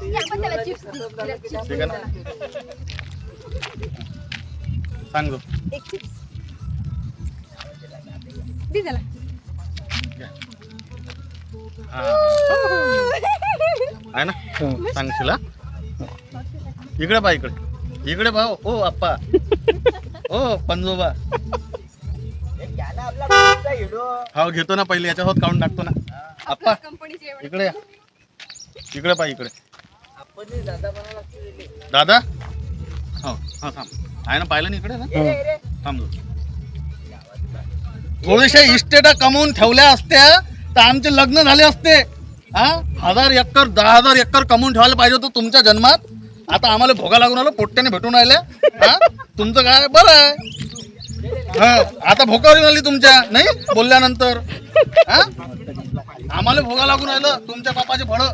ठीक आहे ना? सांग जो एक दे त्याला. हा. आहे ना सांगशील हा? इकडे पा इकडे इकडे भाऊ ओ आप्पा ओ पंजोबा हो घेतो ना पहिले याच्या होत काढून टाकतो ना आप्पा कंपनीचे इकडे या. इकडे पा इकडे दादा हो हा थांब. आहे ना पाहिलं ना इकडे ना? थांब. थोडेसे इस्टेटा कमवून ठेवल्या असत्या तर आमचे लग्न झाले असते. हा? हजार एकर दहा हजार एकर कमवून ठेवायला पाहिजे होतं तुमच्या जन्मात. आता आम्हाला भोगा लागून आलो पोट्ट्याने भेटून राहिल्या हा? तुमचं काय? बरं आहे. हा आता भोकावरी झाली तुमच्या नाही? बोलल्यानंतर. हा? आम्हाला भोगा लागून राहिलं तुमच्या बापाचे फळं